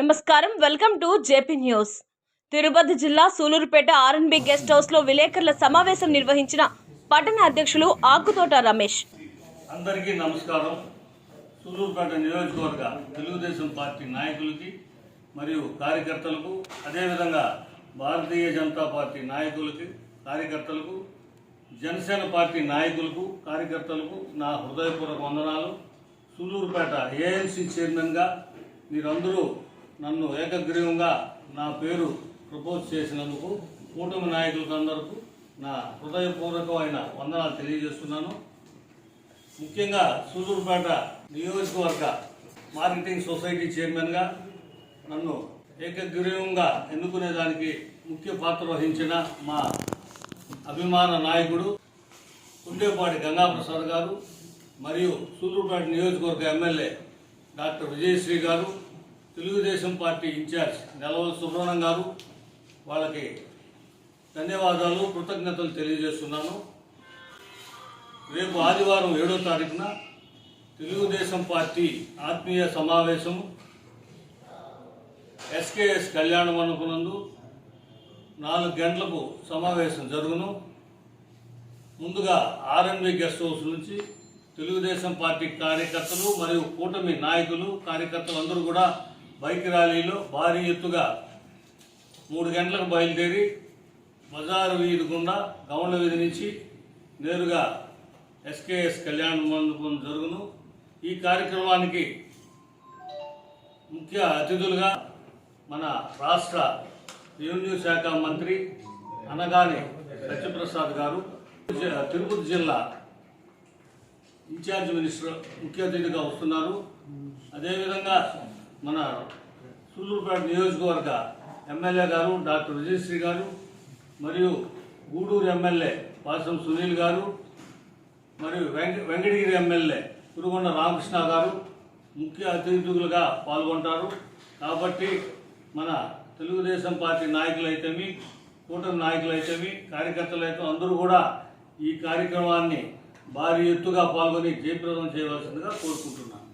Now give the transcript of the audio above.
నమస్కారం. Welcome to JP news. Tirupati జిల్లా Sullurpeta R&B guest హౌస్లో విలేకరుల సమావేశం నిర్వహించిన పట్టణ అధ్యక్షులు ఆకుతోట రమేష్. అందరికీ నమస్కారం. సూలూరుపేట నియోజకవర్గ తెలుగుదేశం పార్టీ నాయకులకి మరియు కార్యకర్తలకు అదేవిధంగా భారతీయ జనతా పార్టీ నాయకులకి కార్యకర్తలకు జనసేన పార్టీ నాయకులకు కార్యకర్తలకు నా హృదయపూర్వక వందనాలు. సూలూరుపేట ఏఎన్సీ చైర్మన్గా మీరందరూ నన్ను ఏకగ్రీవంగా నా పేరు ప్రపోజ్ చేసినందుకు కూటమి నాయకులకు నా హృదయపూర్వకమైన వందనాలు తెలియజేస్తున్నాను. ముఖ్యంగా సూదూరుపేట నియోజకవర్గ మార్కెటింగ్ సొసైటీ చైర్మన్గా నన్ను ఏకగ్రీవంగా ఎన్నుకునేదానికి ముఖ్య పాత్ర వహించిన మా అభిమాన నాయకుడు కుండేపాటి గంగాప్రసాద్ గారు మరియు సూదూరుపేట నియోజకవర్గ MLA doctor Vijayasri garu Telugu Desam party incharge Nelavala Subrahmanyam garu వాళ్ళకి ధన్యవాదాలు కృతజ్ఞతలు తెలియజేస్తున్నాను. రేపు ఆదివారం ఏడో తారీఖున తెలుగుదేశం పార్టీ ఆత్మీయ సమావేశం ఎస్కేఎస్ కళ్యాణ మండపనందు నాలుగు గంటలకు సమావేశం జరుగును. ముందుగా ఆర్ఎన్బి గెస్ట్ హౌస్ నుంచి తెలుగుదేశం పార్టీ కార్యకర్తలు మరియు కూటమి నాయకులు కార్యకర్తలు అందరూ కూడా బైక్ ర్యాలీలో భారీ ఎత్తుగా మూడు గంటలకు బయలుదేరి బజారు వీధి గుండా గౌండ్ల వీధి నుంచి నేరుగా ఎస్కేఎస్ కళ్యాణ మండపం జరుగును. ఈ కార్యక్రమానికి ముఖ్య అతిథులుగా మన రాష్ట్ర రెవెన్యూ శాఖ మంత్రి అనగాని సత్యప్రసాద్ గారు తిరుపతి జిల్లా ఇన్ఛార్జ్ మినిస్టర్ ముఖ్య అతిథిగా వస్తున్నారు. అదేవిధంగా మన సూళ్ళూరుపేట నియోజకవర్గ ఎమ్మెల్యే గారు డాక్టర్ విజయశ్రీ గారు మరియు గూడూరు ఎమ్మెల్యే పాసం సునీల్ గారు మరియు వెంకటగిరి ఎమ్మెల్యే కురుగొండ రామకృష్ణ గారు ముఖ్య అతిథులుగా పాల్గొంటారు. కాబట్టి మన తెలుగుదేశం పార్టీ నాయకులైతేమి కూటమి నాయకులైతేమి కార్యకర్తలైతే అందరూ కూడా ఈ కార్యక్రమాన్ని భారీ ఎత్తుగా పాల్గొని జయప్రదం చేయవలసిందిగా కోరుకుంటున్నాను.